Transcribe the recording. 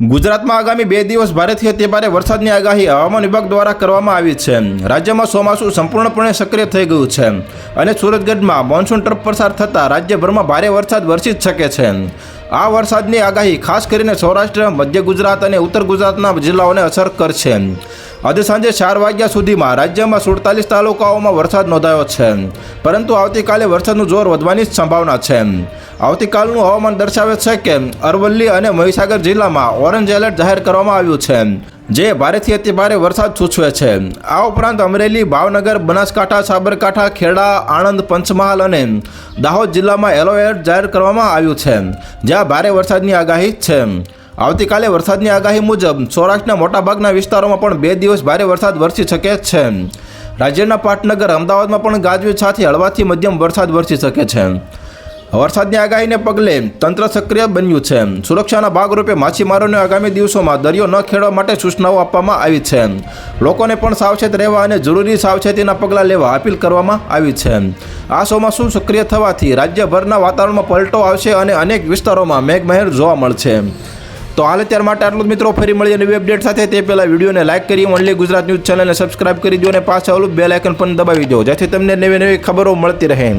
ગુજરાતમાં આગામી બે દિવસ ભારેથી અતિ ભારે વરસાદની આગાહી હવામાન વિભાગ દ્વારા કરવામાં આવી છે. રાજ્યમાં ચોમાસું સંપૂર્ણપણે સક્રિય થઈ ગયું છે અને સુરતગઢમાં મોન્સૂન ટ્રપ પસાર થતાં રાજ્યભરમાં ભારે વરસાદ વરસી જ શકે છે. આ વરસાદની આગાહી ખાસ કરીને સૌરાષ્ટ્ર, મધ્ય ગુજરાત અને ઉત્તર ગુજરાતના જિલ્લાઓને અસર કરશે. આજે સાંજે ચાર વાગ્યા સુધીમાં રાજ્યમાં સુડતાલીસ તાલુકાઓમાં વરસાદ નોંધાયો છે. પરંતુ આવતીકાલે વરસાદનું જોર વધવાની જ સંભાવના છે. આવતીકાલનું હવામાન દર્શાવે છે કે અરવલ્લી અને મહીસાગર જિલ્લામાં ઓરેન્જ એલર્ટ જાહેર કરવામાં આવ્યું છે, જે ભારેથી અતિ ભારે વરસાદ સૂચવે છે. આ ઉપરાંત અમરેલી, ભાવનગર, બનાસકાંઠા, સાબરકાંઠા, ખેડા, આણંદ, પંચમહાલ અને દાહોદ જિલ્લામાં યલો એલર્ટ જાહેર કરવામાં આવ્યું છે, જ્યાં ભારે વરસાદની આગાહી છે. આવતીકાલે વરસાદની આગાહી મુજબ સૌરાષ્ટ્રના મોટાભાગના વિસ્તારોમાં પણ બે દિવસ ભારે વરસાદ વરસી શકે છે. રાજ્યના પાટનગર, અમદાવાદમાં પણ ગાજવીજ સાથે હળવાથી મધ્યમ વરસાદ વરસી શકે છે. વરસાદની આગાહીને પગલે તંત્ર સક્રિય બન્યું છે. સુરક્ષાના ભાગરૂપે માછીમારોને આગામી દિવસોમાં દરિયો ન ખેડવા માટે સૂચનાઓ આપવામાં આવી છે. લોકોને પણ સાવચેત રહેવા અને જરૂરી સાવચેતીના પગલાં લેવા અપીલ કરવામાં આવી છે. આ ચોમાસું સક્રિય થવાથી રાજ્યભરના વાતાવરણમાં પલટો આવશે અને અનેક વિસ્તારોમાં મેઘમહેર જોવા મળશે. તો હાલ અત્યાર માટે આટલું જ મિત્રો. ફરી મળીએ નવી અપડેટ સાથે. તે પહેલાં વિડીયોને લાઇક કરી ઓનલી ગુજરાત ન્યૂઝ ચેનલને સબસ્ક્રાઇબ કરી દો અને પાછળ ઓલું બેલ આઇકન પણ દબાવી દો. જેથી તમને નવી નવી ખબરો મળતી રહે.